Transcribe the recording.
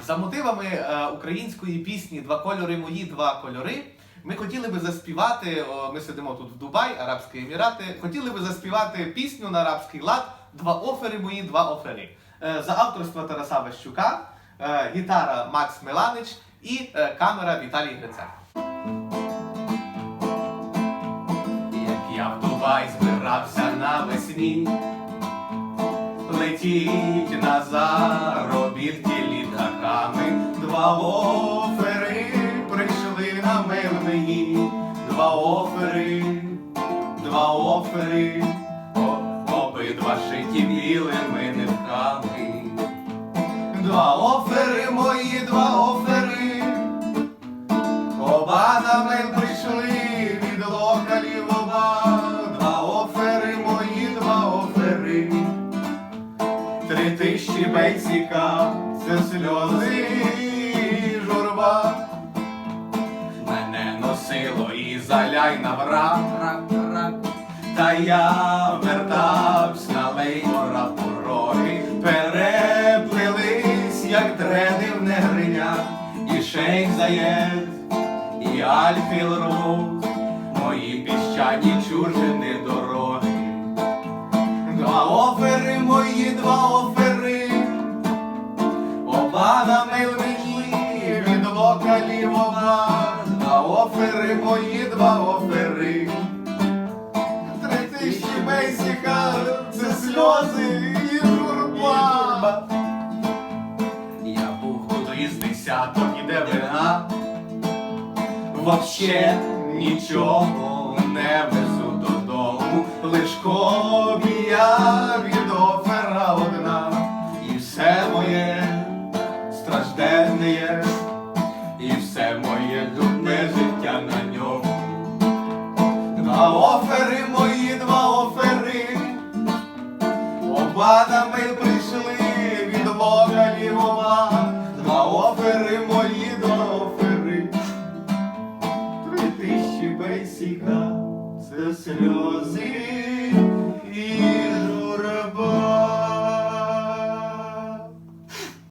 За мотивами е, української пісні Два кольори мої, два кольори. Ми хотіли би заспівати. ми сидимо тут в Дубай, Арабські Емірати. Хотіли би заспівати пісню на арабський лад Два офери мої, два офери. Е, за авторства Тараса Ващука, е, гітара Макс Меланич і камера Віталій Грицак. Як я в Дубай збирався навесні, летіть на заробітки офери прийшли на мил мені, два офери, два офери, обидва шиті білими нитками. Два офери мої, два офери, Оба на мил прийшли від локалів оба, два офери мої, два офери, три тисячі бейсіка, це сльози і заляй на враг, рак, рак. Та я вертавсь на лейбора пороги, переплились, як дреди в негриня, і шейх заєд, і Альфіл Роуз, мої піщані чужини дороги. Два офери мої, два офери, офери мої, два офери. Три тисячі бейсіка, це сльози і журба. Я був тут із десяток іде вина, вообще нічого не везу Барабанами прийшли від лога лівова, два офери мої два офери, три тисячі бейсіка, це сльози. і